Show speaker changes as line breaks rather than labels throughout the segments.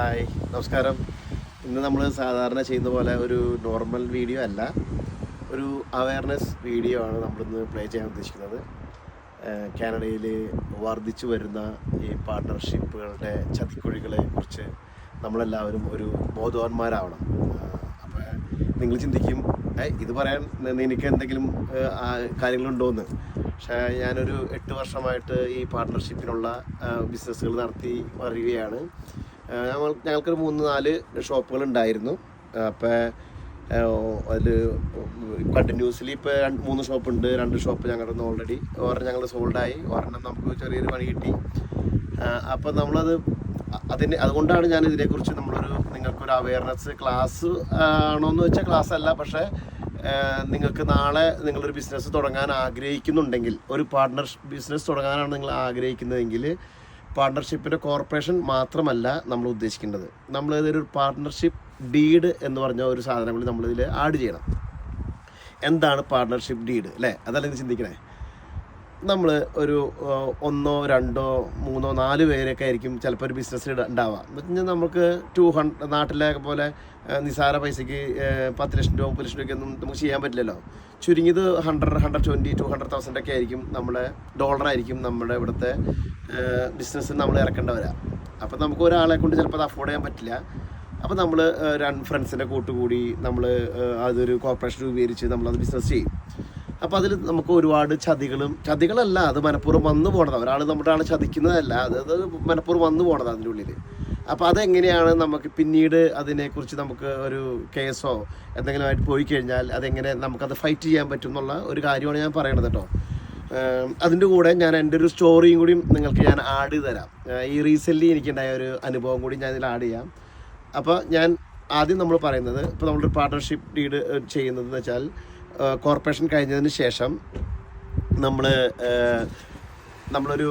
Hi നമസ്കാരം. ഇന്ന് നമ്മൾ സാധാരണ ചെയ്യുന്ന പോലെ ഒരു നോർമൽ വീഡിയോ അല്ല. ഒരു അവയർനെസ് വീഡിയോ ആണ് നമ്മളിന്ന് പ്ലേ ചെയ്യാൻ ഉദ്ദേശിക്കുന്നത്. കാനഡയിൽ വർദ്ധിച്ചു വരുന്ന ഈ പാർട്ട്ണർഷിപ്പുകളുടെ ചതിക്കുഴികളെ കുറിച്ച് നമ്മളെല്ലാവരും ഒരു ബോധവാന്മാരാവണം. അപ്പോൾ നിങ്ങൾ ചിന്തിക്കും ഇത് പറയാൻ നിനക്ക് എന്തെങ്കിലും കാര്യങ്ങളുണ്ടോയെന്ന് പക്ഷേ ഞാനൊരു എട്ട് വർഷമായിട്ട് ഈ പാർട്ട്ണർഷിപ്പിനുള്ള ബിസിനസ്സുകൾ നടത്തി വരികയാണ്. ഞങ്ങൾ ഞങ്ങൾക്കൊരു മൂന്ന് നാല് ഷോപ്പുകൾ ഉണ്ടായിരുന്നു അപ്പോൾ അതിൽ കണ്ടിന്യൂസ്ലി ഇപ്പോൾ രണ്ട് മൂന്ന് ഷോപ്പ് ഉണ്ട് രണ്ട് ഷോപ്പ് ഞങ്ങളുടെ ഓൾറെഡി ഒരെണ്ണം ഞങ്ങൾ സോൾഡായി ഒരെണ്ണം നമുക്ക് ചെറിയൊരു പണി കിട്ടി. അപ്പോൾ നമ്മളത് അതിന് അതുകൊണ്ടാണ് ഞാൻ ഇതിനെക്കുറിച്ച് നമ്മളൊരു നിങ്ങൾക്കൊരു അവയർനെസ് ക്ലാസ് ആണോന്ന് വെച്ചാൽ ക്ലാസ് അല്ല. പക്ഷേ നിങ്ങൾക്ക് നാളെ നിങ്ങളൊരു ബിസിനസ് തുടങ്ങാൻ ആഗ്രഹിക്കുന്നുണ്ടെങ്കിൽ ഒരു പാർട്ട്ണർ ബിസിനസ് തുടങ്ങാനാണ് നിങ്ങൾ ആഗ്രഹിക്കുന്നതെങ്കിൽ പാർട്ട്ണർഷിപ്പിന്റെ കോർപ്പറേഷൻ മാത്രമല്ല നമ്മൾ ഉദ്ദേശിക്കേണ്ടത്. നമ്മൾ ഇതൊരു പാർട്ട്ണർഷിപ്പ് ഡീഡ് എന്ന് പറഞ്ഞ ഒരു സാധനം കൂടി നമ്മളിതിൽ ആഡ് ചെയ്യണം. എന്താണ് പാർട്ട്ണർഷിപ്പ് ഡീഡ്? അല്ലേ? അതല്ല ഇത് ചിന്തിക്കണേ? നമ്മൾ ഒരു ഒന്നോ രണ്ടോ മൂന്നോ നാല് പേരൊക്കെ ആയിരിക്കും ചിലപ്പോൾ ഒരു ബിസിനസ് ഉണ്ടാവുക എന്ന് വെച്ചാൽ നമുക്ക് ടു ഹൺഡ്രഡ് നാട്ടിലെ പോലെ നിസാര പൈസയ്ക്ക് പത്ത് ലക്ഷം രൂപ മുപ്പത് ലക്ഷം രൂപയ്ക്കൊന്നും നമുക്ക് ചെയ്യാൻ പറ്റില്ലല്ലോ. ചുരുങ്ങിയത് hundred hundred twenty two hundred thousand ഒക്കെ ആയിരിക്കും നമ്മുടെ ഡോളറായിരിക്കും നമ്മുടെ ഇവിടുത്തെ ബിസിനസ് നമ്മൾ ഇറക്കേണ്ട അപ്പോൾ നമുക്ക് ഒരാളെ കൊണ്ട് ചിലപ്പോൾ അത് അഫോർഡ് ചെയ്യാൻ പറ്റില്ല. അപ്പോൾ നമ്മൾ രണ്ട് ഫ്രണ്ട്സിന്റെ കൂട്ടുകൂടി നമ്മൾ അതൊരു കോർപ്പറേഷൻ രൂപീകരിച്ച് നമ്മളത് ബിസിനസ് ചെയ്യും. അപ്പോൾ അതിൽ നമുക്ക് ഒരുപാട് ചതികളും ചതികളല്ല അത് മനഃപൂർവം വന്നു പോണതാണ് ഒരാൾ നമ്മുടെ ആണ് ചതിക്കുന്നതല്ല അത് അത് മനഃപൂർവം വന്നു പോണതാണ് അതിന്റെ ഉള്ളിൽ അപ്പോൾ അതെങ്ങനെയാണ് നമുക്ക് പിന്നീട് അതിനെക്കുറിച്ച് നമുക്ക് ഒരു കേസോ എന്തെങ്കിലും ആയിട്ട് പോയി കഴിഞ്ഞാൽ അതെങ്ങനെ നമുക്കത് ഫൈറ്റ് ചെയ്യാൻ പറ്റും എന്നുള്ള ഒരു കാര്യമാണ് ഞാൻ പറയണത് കേട്ടോ അതിന്റെ കൂടെ ഞാൻ എന്റെ ഒരു സ്റ്റോറിയും കൂടി നിങ്ങൾക്ക് ഞാൻ ആഡ് ചെയ്ത് തരാം. ഈ റീസെന്റ്ലി എനിക്കുണ്ടായ ഒരു അനുഭവം കൂടി ഞാൻ ഇതിൽ ആഡ് ചെയ്യാം. അപ്പോൾ ഞാൻ ആദ്യം നമ്മൾ പറയുന്നത് ഇപ്പോൾ നമ്മളൊരു പാർട്ട്ണർഷിപ്പ് ഡീഡ് ചെയ്യുന്നതെന്ന് വെച്ചാൽ കോർപ്പറേഷൻ കഴിഞ്ഞതിന് ശേഷം നമ്മൾ നമ്മളൊരു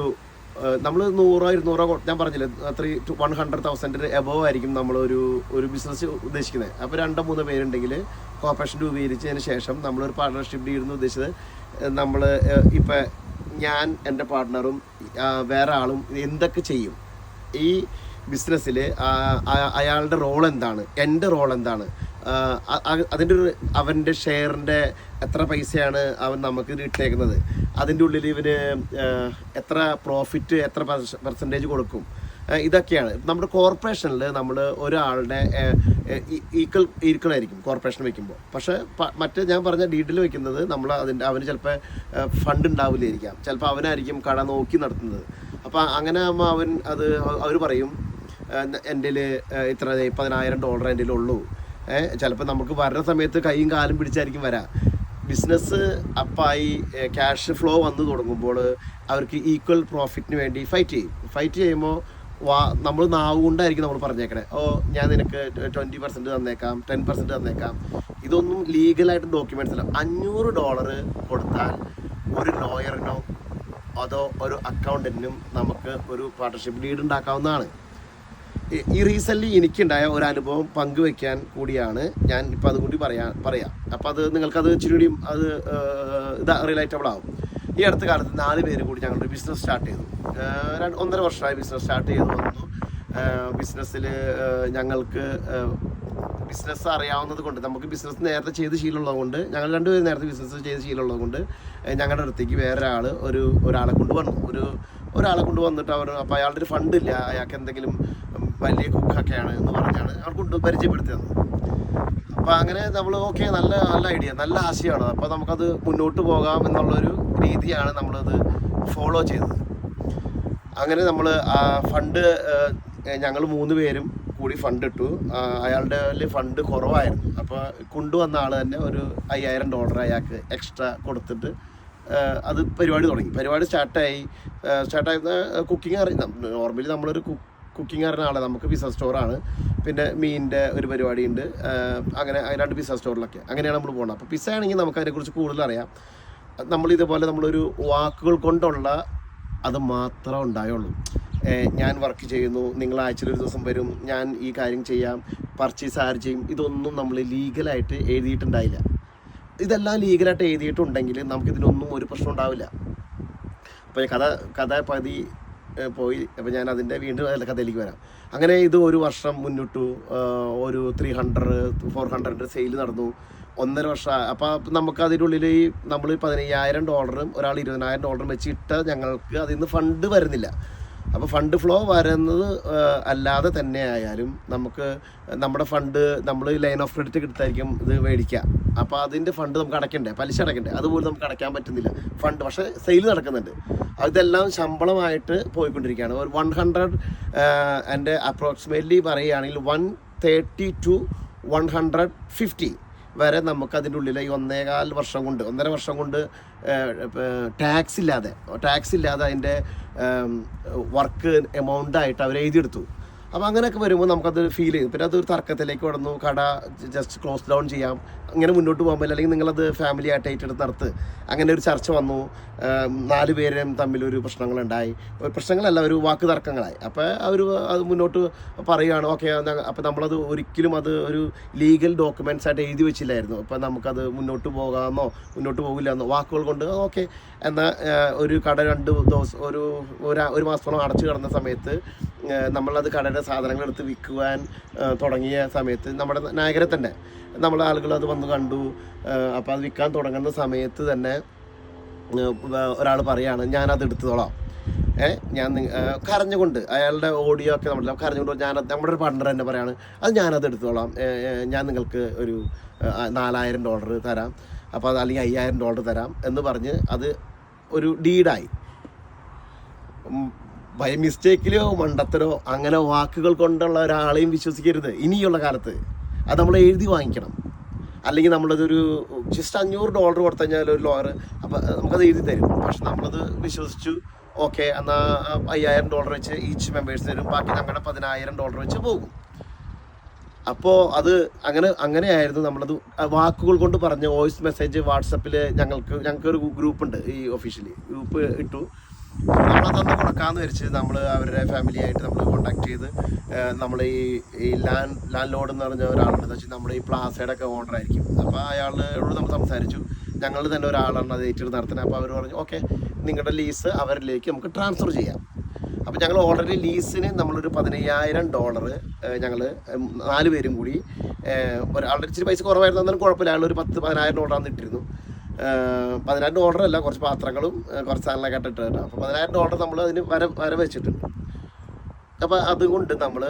നമ്മൾ നൂറോ ഇരുന്നൂറോ ഞാൻ പറഞ്ഞില്ലേ ത്രീ ടു വൺ ഹൺഡ്രഡ് തൗസൻഡിന് എബോവ് ആയിരിക്കും നമ്മളൊരു ഒരു ബിസിനസ് ഉദ്ദേശിക്കുന്നത്. അപ്പോൾ രണ്ടോ മൂന്നോ പേരുണ്ടെങ്കിൽ കോർപ്പറേഷൻ രൂപീകരിച്ചതിന് ശേഷം നമ്മളൊരു പാർട്ട്ണർഷിപ്പ് ഡീഡ് ഉദ്ദേശിച്ചത് നമ്മൾ ഇപ്പം ഞാൻ എന്റെ പാർട്ട്ണറും വേറെ ആളും എന്തൊക്കെ ചെയ്യും? ഈ ബിസിനസ്സിൽ അയാളുടെ റോൾ എന്താണ്? എന്റെ റോൾ എന്താണ്? അതിന്റെ ഒരു അവന്റെ ഷെയറിന്റെ എത്ര പൈസയാണ് അവൻ നമുക്ക് ഇട്ടേക്കുന്നത്. അതിന്റെ ഉള്ളിൽ ഇവന് എത്ര പ്രോഫിറ്റ് എത്ര പെർസെന്റേജ് കൊടുക്കും. ഇതൊക്കെയാണ്. നമ്മുടെ കോർപ്പറേഷനിൽ നമ്മൾ ഒരാളുടെ ഈക്വൽ ആയിരിക്കും കോർപ്പറേഷൻ വയ്ക്കുമ്പോൾ പക്ഷേ മറ്റേ ഞാൻ പറഞ്ഞ ഡീഡിൽ വെക്കുന്നത് നമ്മൾ അതിന്റെ അവന് ചിലപ്പോൾ ഫണ്ട് ഉണ്ടാവില്ലായിരിക്കാം. ചിലപ്പോൾ അവനായിരിക്കും കട നോക്കി നടത്തുന്നത്. അപ്പോൾ അങ്ങനെ ആകുമ്പോൾ അവൻ അത് അവർ പറയും എന്റെ ഇത്ര പതിനായിരം ഡോളർ എന്റെ ഉള്ളൂ ചിലപ്പോൾ നമുക്ക് വരുന്ന സമയത്ത് കൈയും കാലും പിടിച്ചായിരിക്കും വരാം. ബിസിനസ് അപ്പായി ക്യാഷ് ഫ്ലോ വന്നു തുടങ്ങുമ്പോൾ അവർക്ക് ഈക്വൽ പ്രോഫിറ്റിന് വേണ്ടി ഫൈറ്റ് ചെയ്യും. ഫൈറ്റ് ചെയ്യുമ്പോൾ വാ നമ്മൾ നാവ് കൊണ്ടായിരിക്കും നമ്മൾ പറഞ്ഞേക്കണേ. ഓ ഞാൻ നിനക്ക് ട്വന്റി പെർസെന്റ് തന്നേക്കാം ടെൻ പെർസെന്റ് തന്നേക്കാം. ഇതൊന്നും ലീഗലായിട്ട് ഡോക്യുമെന്റ്സ് അല്ല അഞ്ഞൂറ് ഡോളർ കൊടുത്താൽ ഒരു ലോയറിനോ അതോ ഒരു അക്കൗണ്ടന്റിനും നമുക്ക് ഒരു പാർട്ട്ണർഷിപ്പ് ഡീഡ് ഉണ്ടാക്കാവുന്നതാണ്. ഈ- റീസെന്റ് എനിക്കുണ്ടായ ഒരു അനുഭവം പങ്കുവെക്കാൻ കൂടിയാണ്. ഞാൻ ഇപ്പം അതുകൂടി പറയാ പറയാം. അപ്പോൾ അത് നിങ്ങൾക്കത് ഇച്ചിരി കൂടിയും അത് ഇതാ റിലേറ്റബിൾ ആവും. ഈ അടുത്ത കാലത്ത് നാല് പേര് കൂടി ഞങ്ങളൊരു ബിസിനസ് സ്റ്റാർട്ട് ചെയ്തു. ഒന്നര വർഷമായി ബിസിനസ് സ്റ്റാർട്ട് ചെയ്തു വന്നു. ബിസിനസ്സിൽ ഞങ്ങൾക്ക് ബിസിനസ് അറിയാവുന്നത് കൊണ്ട് നമുക്ക് ബിസിനസ് നേരത്തെ ചെയ്ത് ശീലമുള്ളത് കൊണ്ട് ഞങ്ങൾ രണ്ടുപേരും നേരത്തെ ബിസിനസ് ചെയ്ത് ശീലമുള്ളത് കൊണ്ട് ഞങ്ങളുടെ അടുത്തേക്ക് വേറെ ഒരാൾ ഒരു ഒരാളെ കൊണ്ടുവന്നു ഒരു ഒരാളെ കൊണ്ടുവന്നിട്ട് അവർ അപ്പോൾ അയാളുടെ ഒരു ഫണ്ട് ഇല്ല. അയാൾക്ക് എന്തെങ്കിലും വലിയ കുക്കൊക്കെയാണ് എന്ന് പറഞ്ഞാണ് അവർ കൊണ്ട് പരിചയപ്പെടുത്തിയത്. അപ്പോൾ അങ്ങനെ നമ്മൾ ഓക്കെ നല്ല നല്ല ഐഡിയ നല്ല ആശയമാണ്. അപ്പോൾ നമുക്കത് മുന്നോട്ട് പോകാം എന്നുള്ളൊരു രീതിയാണ് നമ്മളത് ഫോളോ ചെയ്തത്. അങ്ങനെ നമ്മൾ ആ ഫണ്ട് ഞങ്ങൾ മൂന്ന് പേരും കൂടി ഫണ്ട് ഇട്ടു. അയാളുടെ ഫണ്ട് കുറവായിരുന്നു. അപ്പോൾ കൊണ്ടുവന്ന ആൾ തന്നെ ഒരു അയ്യായിരം ഡോളർ അയാൾക്ക് എക്സ്ട്രാ കൊടുത്തിട്ട് അത് പരിപാടി തുടങ്ങി. പരിപാടി സ്റ്റാർട്ടായി സ്റ്റാർട്ടായി കുക്കിംഗ് അറിയാം. നോർമലി നമ്മളൊരു കുക്കിംഗ് ആളെ. നമുക്ക് പിസ്സ സ്റ്റോറാണ് പിന്നെ മീനിന്റെ ഒരു പരിപാടിയുണ്ട്. അങ്ങനെ രണ്ട് പിസ്സ സ്റ്റോറിലൊക്കെ അങ്ങനെയാണ് നമ്മൾ പോകുന്നത് അപ്പോൾ പിസ്സ ആണെങ്കിൽ നമുക്ക് അതിനെക്കുറിച്ച് കൂടുതൽ അറിയാം. നമ്മളിതുപോലെ നമ്മളൊരു വാക്കുകൾ കൊണ്ടുള്ള അത് മാത്രം ഉണ്ടായുള്ളൂ. ഞാൻ വർക്ക് ചെയ്യുന്നു. നിങ്ങൾ ആഴ്ചയിൽ ഒരു ദിവസം വരും. ഞാൻ ഈ കാര്യം ചെയ്യാം. പർച്ചേസ് ആർ ചെയ്യും? ഇതൊന്നും നമ്മൾ ലീഗലായിട്ട് എഴുതിയിട്ടുണ്ടായില്ല. ഇതെല്ലാം ലീഗലായിട്ട് എഴുതിയിട്ടുണ്ടെങ്കിൽ നമുക്കിതിനൊന്നും ഒരു പ്രശ്നം ഉണ്ടാവില്ല. അപ്പോൾ കഥ കഥ പതി പോയി. അപ്പോൾ ഞാൻ അതിന്റെ വീണ്ടും അതിലെ കഥയിലേക്ക് വരാം. അങ്ങനെ ഇത് ഒരു വർഷം മുന്നിട്ടു ഒരു three hundred four hundred sale നടന്നു. ഒന്നര വർഷം അപ്പോൾ നമുക്ക് അതിന്റെ ഉള്ളിൽ ഈ നമ്മൾ പതിനയ്യായിരം ഡോളറും ഒരാൾ ഇരുപതിനായിരം ഡോളറും വെച്ചിട്ട് ഞങ്ങൾക്ക് അതിൽ നിന്ന് ഫണ്ട് വരുന്നില്ല. അപ്പോൾ ഫണ്ട് ഫ്ലോ വരുന്നത് അല്ലാതെ തന്നെ ആയാലും നമുക്ക് നമ്മുടെ ഫണ്ട് നമ്മൾ ലൈൻ ഓഫ് ക്രെഡിറ്റ് എടുത്തായിരിക്കും ഇത് മേടിക്കുക. അപ്പോൾ അതിന്റെ ഫണ്ട് നമുക്ക് അടയ്ക്കണ്ടേ? പലിശ അടയ്ക്കണ്ടേ? അതുപോലും നമുക്ക് അടയ്ക്കാൻ പറ്റുന്നില്ല. ഫണ്ട് പക്ഷേ സെയിൽ നടക്കുന്നുണ്ട്. ഇതെല്ലാം ശമ്പളമായിട്ട് പോയിക്കൊണ്ടിരിക്കുകയാണ്. ഒരു വൺ ഹൺഡ്രഡ് എന്റെ അപ്രോക്സിമേറ്റ്ലി പറയുകയാണെങ്കിൽ one thirty two one hundred fifty വരെ നമുക്ക് അതിന്റെ ഉള്ളിൽ ഈ ഒന്നേകാൽ വർഷം കൊണ്ട് ഒന്നര വർഷം കൊണ്ട് ടാക്സ് ഇല്ലാതെ ടാക്സ് ഇല്ലാതെ അതിന്റെ വർക്ക് എമൗണ്ട് ആയിട്ട് അവർ എഴുതിയെടുത്തു. അപ്പോൾ അങ്ങനെയൊക്കെ വരുമ്പോൾ നമുക്കത് ഫീൽ ചെയ്യും പിന്നെ അതൊരു തർക്കത്തിലേക്ക് കടന്നു. കട ജസ്റ്റ് ക്ലോസ് ഡൗൺ ചെയ്യാം. അങ്ങനെ മുന്നോട്ട് പോകാൻ പറ്റില്ല. അല്ലെങ്കിൽ നിങ്ങളത് ഫാമിലി ആയിട്ട് ഏറ്റെടുത്ത് നടത്ത്. അങ്ങനെ ഒരു ചർച്ച വന്നു. നാല് പേരും തമ്മിലൊരു പ്രശ്നങ്ങളുണ്ടായി. പ്രശ്നങ്ങളല്ല ഒരു വാക്ക് തർക്കങ്ങളായി. അപ്പോൾ അവർ അത് മുന്നോട്ട് പറയുകയാണ് ഓക്കെ അപ്പോൾ നമ്മളത് ഒരിക്കലും അത് ഒരു ലീഗൽ ഡോക്യുമെന്റ്സ് ആയിട്ട് എഴുതി വെച്ചില്ലായിരുന്നു. അപ്പോൾ നമുക്കത് മുന്നോട്ട് പോകാമെന്നോ മുന്നോട്ട് പോകില്ല എന്നോ വാക്കുകൾ കൊണ്ട് ഓക്കെ എന്നാൽ ഒരു കട രണ്ട് ദിവസം ഒരു ഒരു മാസത്തോളം അടച്ചു കിടന്ന സമയത്ത് നമ്മളത് കടയുടെ സാധനങ്ങൾ എടുത്ത് വിൽക്കുവാൻ തുടങ്ങിയ സമയത്ത് നമ്മുടെ നായകരെ തന്നെ നമ്മളെ ആളുകൾ അത് വന്ന് കണ്ടു. അപ്പോൾ അത് വിൽക്കാൻ തുടങ്ങുന്ന സമയത്ത് തന്നെ ഒരാൾ പറയാണ് ഞാനത് എടുത്തോളാം ഏഹ് ഞാൻ കരഞ്ഞുകൊണ്ട് അയാളുടെ ഓഡിയോ ഒക്കെ നമ്മൾ കരഞ്ഞുകൊണ്ട് ഞാൻ നമ്മുടെ ഒരു പാർട്ണർ തന്നെ പറയാണ് അത് ഞാനത് എടുത്തോളാം ഞാൻ നിങ്ങൾക്ക് ഒരു നാലായിരം ഡോളർ തരാം. അപ്പോൾ അത് അല്ലെങ്കിൽ അയ്യായിരം ഡോളർ തരാം. എന്ന് പറഞ്ഞ് അത് ഒരു ഡീഡായി ബൈ മിസ്റ്റേക്കിലോ മണ്ടത്തരോ അങ്ങനെ വാക്കുകൾ കൊണ്ടുള്ള ഒരാളെയും വിശ്വസിക്കരുത്. ഇനിയുള്ള കാലത്ത് അത് നമ്മൾ എഴുതി വാങ്ങിക്കണം. അല്ലെങ്കിൽ നമ്മളതൊരു ജസ്റ്റ് അഞ്ഞൂറ് ഡോളർ കൊടുത്തു കഴിഞ്ഞാൽ ഒരു ലോയർ അപ്പം നമുക്കത് എഴുതി തരും. പക്ഷെ നമ്മളത് വിശ്വസിച്ചു ഓക്കെ എന്നാൽ അയ്യായിരം ഡോളർ വെച്ച് ഈച്ച് മെമ്പേഴ്സ് തരും. ബാക്കി ഞങ്ങളുടെ പതിനായിരം ഡോളർ വെച്ച് പോകും. അപ്പോൾ അത് അങ്ങനെ അങ്ങനെയായിരുന്നു നമ്മളത്. വാക്കുകൾ കൊണ്ട് പറഞ്ഞ് വോയിസ് മെസ്സേജ് വാട്സപ്പിൽ ഞങ്ങൾക്ക് ഞങ്ങൾക്ക് ഒരു ഗ്രൂപ്പ് ഉണ്ട് ഈ ഒഫീഷ്യലി ഗ്രൂപ്പ് ഇട്ടു. നമ്മളതൊന്ന് കൊടുക്കാമെന്ന് വെച്ച് നമ്മൾ അവരുടെ ഫാമിലിയായിട്ട് നമ്മൾ കോണ്ടാക്ട് ചെയ്ത് നമ്മൾ ഈ ഈ ലാൻഡ് ലാൻഡ് ലോഡ് എന്ന് പറഞ്ഞ ഒരാളുണ്ട്. വെച്ചാൽ നമ്മൾ ഈ പ്ലാസയുടെ ഒക്കെ ഓണർ ആയിരിക്കും. അപ്പോൾ അയാളോട് നമ്മൾ സംസാരിച്ചു. ഞങ്ങൾ തന്നെ ഒരാളാണ് അത് ഏറ്റെടുത്ത് നടത്തുന്നത്. അപ്പോൾ അവർ പറഞ്ഞു ഓക്കെ നിങ്ങളുടെ ലീസ് അവരിലേക്ക് നമുക്ക് ട്രാൻസ്ഫർ ചെയ്യാം. അപ്പോൾ ഞങ്ങൾ ഓൾറെഡി ലീസിന് നമ്മളൊരു പതിനയ്യായിരം ഡോളർ ഞങ്ങൾ നാല് പേരും കൂടി ഒരാളുടെ ഇച്ചിരി പൈസ കുറവായിരുന്നു. എന്നാലും കുഴപ്പമില്ല. ഒരു പത്ത് പതിനായിരം ഡോളറാണ് ഇട്ടിരുന്നു. പതിനായിരം ഡോളർ അല്ല കുറച്ച് പാത്രങ്ങളും കുറച്ച് സാധനങ്ങളൊക്കെ ഇട്ടിട്ട് കേട്ടോ. അപ്പോൾ പതിനായിരം ഡോളർ നമ്മൾ അതിന് വര വര വെച്ചിട്ടുണ്ട്. അപ്പോൾ അതുകൊണ്ട് നമ്മൾ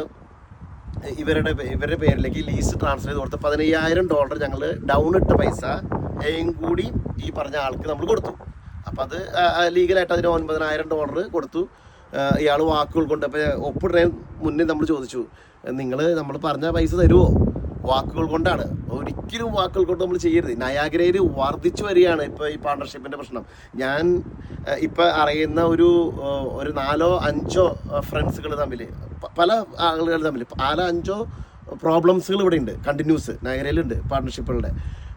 ഇവരുടെ ഇവരുടെ പേരിലേക്ക് ലീസ് ട്രാൻസ്ഫർ ചെയ്ത് കൊടുത്ത് പതിനയ്യായിരം ഡോളർ ഞങ്ങൾ ഡൗൺ ഇട്ട പൈസ കൂടി ഈ പറഞ്ഞ ആൾക്ക് നമ്മൾ കൊടുത്തു. അപ്പോൾ അത് ലീഗലായിട്ട് അതിന് ഒൻപതിനായിരം ഡോളർ കൊടുത്തു. ഇയാൾ വാക്കുകൾ കൊണ്ട് അപ്പോൾ ഒപ്പിടുന്നതിന് മുന്നേ നമ്മൾ ചോദിച്ചു നിങ്ങൾ നമ്മൾ പറഞ്ഞ പൈസ തരുമോ വാക്കുകൾ കൊണ്ടാണ്. ഒരിക്കലും വാക്കുകൾ കൊണ്ട് നമ്മൾ ചെയ്യരുത്. നയാഗ്രയിൽ വർദ്ധിച്ചു വരികയാണ് ഇപ്പോൾ ഈ പാർട്ണർഷിപ്പിന്റെ പ്രശ്നം. ഞാൻ ഇപ്പം അറിയുന്ന ഒരു ഒരു നാലോ അഞ്ചോ ഫ്രണ്ട്സുകൾ തമ്മിൽ പല ആളുകൾ തമ്മിൽ നാലോ അഞ്ചോ പ്രോബ്ലംസുകൾ ഇവിടെ ഉണ്ട് കണ്ടിന്യൂസ് നയഗ്രയിലുണ്ട് പാർട്ണർഷിപ്പുകളുടെ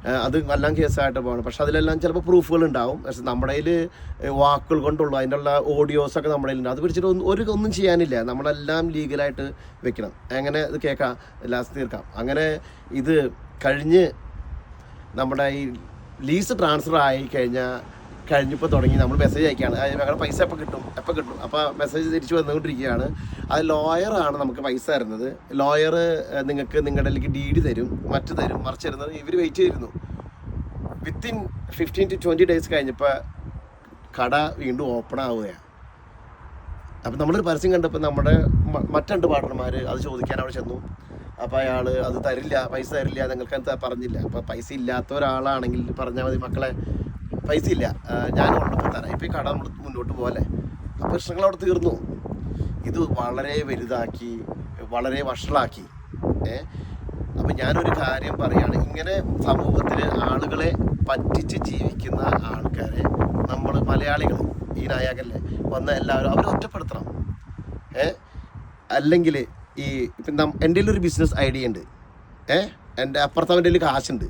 അത് എല്ലാം കേസായിട്ട് പോകണം പക്ഷെ അതിലെല്ലാം ചിലപ്പോൾ പ്രൂഫുകൾ ഉണ്ടാവും. പക്ഷെ നമ്മുടെ കയ്യിൽ വാക്കുകൾ കൊണ്ടുള്ളൂ. അതിന്റെ ഉള്ള ഓഡിയോസ് ഒക്കെ നമ്മുടെ കയ്യിലുണ്ട്. അത് പിടിച്ചിട്ട് ഒരു ഒന്നും ചെയ്യാനില്ല. നമ്മളെല്ലാം ലീഗലായിട്ട് വെക്കണം. അങ്ങനെ ഇത് കേൾക്കാം? ലാസ്റ്റ് തീർക്കാം. അങ്ങനെ ഇത് കഴിഞ്ഞ് നമ്മുടെ ഈ ലീസ് ട്രാൻസ്ഫർ ആയി കഴിഞ്ഞാൽ കഴിഞ്ഞപ്പോൾ തുടങ്ങി. നമ്മൾ മെസ്സേജ് അയക്കുകയാണ്. ഞങ്ങളുടെ പൈസ എപ്പോൾ കിട്ടും? എപ്പോൾ കിട്ടും? അപ്പോൾ മെസ്സേജ് തിരിച്ചു വന്നുകൊണ്ടിരിക്കുകയാണ്. അത് ലോയറാണ് നമുക്ക് പൈസ തരുന്നത്. ലോയർ നിങ്ങൾക്ക് നിങ്ങളുടെ അതിലേക്ക് ഡീഡ് തരും. മറ്റു തരും. മറിച്ച് തരുന്നത് ഇവർ വെയിറ്റ് ചെയ്തിരുന്നു. Within fifteen to twenty days കഴിഞ്ഞപ്പോൾ കട വീണ്ടും ഓപ്പൺ ആവുകയാണ്. അപ്പം നമ്മളൊരു പരസ്യം കണ്ടപ്പോൾ നമ്മുടെ മറ്റു മറ്റ് പാർട്ണർമാർ അത് ചോദിക്കാൻ അവിടെ ചെന്നു. അപ്പോൾ അയാൾ അത് തരില്ല പൈസ തരില്ല നിങ്ങൾക്ക് പറഞ്ഞില്ല. അപ്പോൾ പൈസ ഇല്ലാത്ത ഒരാളാണെങ്കിൽ പറഞ്ഞാൽ മതി മക്കളെ. പൈസ ഇല്ല. ഞാൻ ഉള്ളപ്പോൾ തരാം. ഇപ്പോൾ ഈ കട നമ്മൾ മുന്നോട്ട് പോകല്ലേ അപ്പോൾ പ്രശ്നങ്ങൾ അവിടെ തീർന്നു. ഇത് വളരെ വലുതാക്കി വളരെ വഷളാക്കി. ഏ? അപ്പം ഞാനൊരു കാര്യം പറയുകയാണ് ഇങ്ങനെ സമൂഹത്തിൽ ആളുകളെ പറ്റിച്ച് ജീവിക്കുന്ന ആൾക്കാരെ നമ്മൾ മലയാളികൾ ഈ നായകല്ലേ വന്ന എല്ലാവരും അവരെ ഒറ്റപ്പെടുത്തണം. ഏ? അല്ലെങ്കിൽ ഈ ഇപ്പം എന്റെ ഒരു ബിസിനസ് ഐഡിയ ഉണ്ട്. ഏ? എന്റെ അപ്പുറത്തവന്റെ കാശുണ്ട്.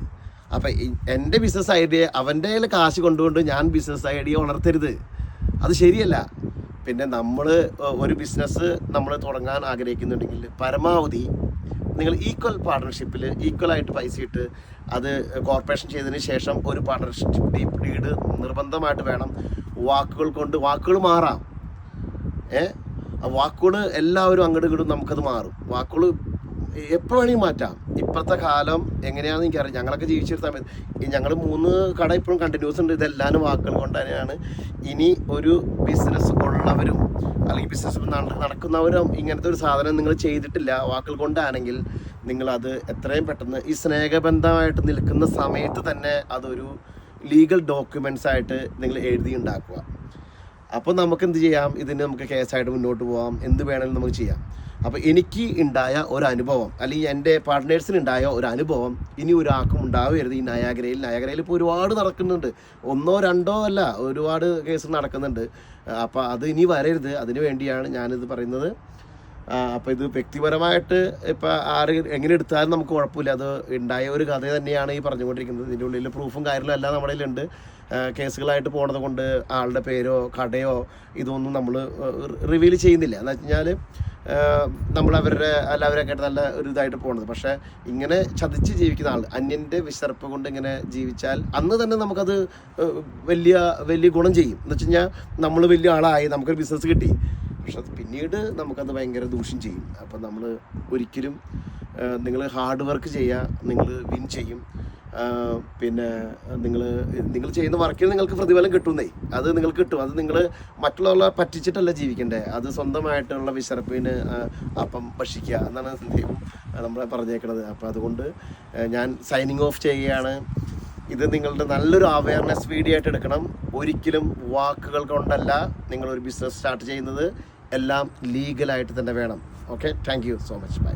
അപ്പം എന്റെ ബിസിനസ് ഐഡിയ അവന്റെ കയ്യിൽ കാശ് കൊണ്ടുകൊണ്ട് ഞാൻ ബിസിനസ് ഐഡിയ ഉണർത്തരുത് അത് ശരിയല്ല. പിന്നെ നമ്മൾ ഒരു ബിസിനസ് നമ്മൾ തുടങ്ങാൻ ആഗ്രഹിക്കുന്നുണ്ടെങ്കിൽ പരമാവധി നിങ്ങൾ ഈക്വൽ പാർട്ട്ണർഷിപ്പിൽ ഈക്വലായിട്ട് പൈസ ഇട്ട് അത് കോർപ്പറേഷൻ ചെയ്തതിന് ശേഷം ഒരു പാർട്ട്ണർഷിപ്പ് ഡീപ്പ് ഡീഡ് നിർബന്ധമായിട്ട് വേണം വാക്കുകൾ കൊണ്ട് വാക്കുകൾ മാറാം. ഏ? വാക്കുകൾ എല്ലാവരും അങ്ങോട്ടും ഇങ്ങോട്ടും നമുക്കത് മാറും. വാക്കുകൾ എപ്പോൾ വേണമെങ്കിൽ മാറ്റാം. ഇപ്പോഴത്തെ കാലം എങ്ങനെയാണെന്ന് എനിക്കറിയാം ഞങ്ങളൊക്കെ ജീവിച്ചിരുന്ന സമയത്ത് ഞങ്ങൾ മൂന്ന് കട ഇപ്പോഴും കണ്ടിന്യൂസ് ഉണ്ട്. ഇതെല്ലാവരും വാക്കുകൾ കൊണ്ട് തന്നെയാണ്. ഇനി ഒരു ബിസിനസ് ഉള്ളവരും അല്ലെങ്കിൽ ബിസിനസ് നടക്കുന്നവരും ഇങ്ങനത്തെ ഒരു സാധനം നിങ്ങൾ ചെയ്തിട്ടില്ല വാക്കുകൾ കൊണ്ടാണെങ്കിൽ നിങ്ങളത് എത്രയും പെട്ടെന്ന് ഈ സ്നേഹബന്ധമായിട്ട് നിൽക്കുന്ന സമയത്ത് തന്നെ അതൊരു ലീഗൽ ഡോക്യുമെന്റ്സ് ആയിട്ട് നിങ്ങൾ എഴുതി ഉണ്ടാക്കുക. അപ്പോൾ നമുക്ക് എന്ത് ചെയ്യാം? ഇതിന് നമുക്ക് കേസായിട്ട് മുന്നോട്ട് പോകാം എന്ത് വേണമെങ്കിലും നമുക്ക് ചെയ്യാം. അപ്പോൾ എനിക്ക് ഉണ്ടായ ഒരു അനുഭവം അല്ലെങ്കിൽ എന്റെ പാർട്ട്നേഴ്സിന് ഉണ്ടായ ഒരു അനുഭവം ഇനി ഒരാൾക്കും ഉണ്ടാവരുത് ഈ നയാഗ്രയിൽ. നയാഗ്രയിൽ ഇപ്പോൾ ഒരുപാട് നടക്കുന്നുണ്ട്. ഒന്നോ രണ്ടോ അല്ല ഒരുപാട് കേസ് നടക്കുന്നുണ്ട്. അപ്പോൾ അത് ഇനി വരരുത്. അതിനു വേണ്ടിയാണ് ഞാനിത് പറയുന്നത്. അപ്പോൾ ഇത് വ്യക്തിപരമായിട്ട് ഇപ്പോൾ ആര് എങ്ങനെ എടുത്താലും നമുക്ക് കുഴപ്പമില്ല. അത് ഉണ്ടായ ഒരു കഥ തന്നെയാണ് ഈ പറഞ്ഞുകൊണ്ടിരിക്കുന്നത്. ഇതിന്റെ ഉള്ളിൽ പ്രൂഫും കാര്യങ്ങളും എല്ലാം നമ്മുടെ ആ, കേസുകളായിട്ട് പോണത് കൊണ്ട് ആളുടെ പേരോ കടയോ ഇതൊന്നും നമ്മൾ റിവീൽ ചെയ്യുന്നില്ല. എന്ന് വെച്ച് കഴിഞ്ഞാൽ നമ്മൾ അവരുടെ എല്ലാവരൊക്കെ ആയിട്ട് നല്ല ഒരു ഇതായിട്ട് പോകുന്നത് പക്ഷേ ഇങ്ങനെ ചതിച്ച് ജീവിക്കുന്ന ആൾ അന്യന്റെ വിശർപ്പ് കൊണ്ട് ഇങ്ങനെ ജീവിച്ചാൽ അന്ന് തന്നെ നമുക്കത് വലിയ വലിയ ഗുണം ചെയ്യും. എന്ന് വെച്ച് കഴിഞ്ഞാൽ നമ്മൾ വലിയ ആളായി നമുക്കൊരു ബിസിനസ് കിട്ടി. പക്ഷെ അത് പിന്നീട് നമുക്കത് ഭയങ്കര ദൂഷ്യം ചെയ്യും. അപ്പം നമ്മൾ ഒരിക്കലും നിങ്ങൾ ഹാർഡ് വർക്ക് ചെയ്യുക നിങ്ങൾ വിൻ ചെയ്യും. പിന്നെ നിങ്ങൾ നിങ്ങൾ ചെയ്യുന്ന വർക്കിന് നിങ്ങൾക്ക് പ്രതിഫലം കിട്ടുന്നേ. അത് നിങ്ങൾക്ക് കിട്ടും. അത് നിങ്ങൾ മറ്റുള്ളവരെ പറ്റിച്ചിട്ടല്ല ജീവിക്കണ്ടേ. അത് സ്വന്തമായിട്ടുള്ള വിശറപ്പിന് അപ്പം ഭക്ഷിക്കുക എന്നാണ് ദൈവം നമ്മളെ പറഞ്ഞേക്കണത്. അപ്പോൾ അതുകൊണ്ട് ഞാൻ സൈനിങ് ഓഫ് ചെയ്യുകയാണ്. ഇത് നിങ്ങളുടെ നല്ലൊരു അവയർനെസ് വീഡിയോ ആയിട്ട് എടുക്കണം. ഒരിക്കലും വാക്കുകൾ കൊണ്ടല്ല നിങ്ങളൊരു ബിസിനസ് സ്റ്റാർട്ട് ചെയ്യുന്നത്. എല്ലാം ലീഗലായിട്ട് തന്നെ വേണം. Okay thank so much bye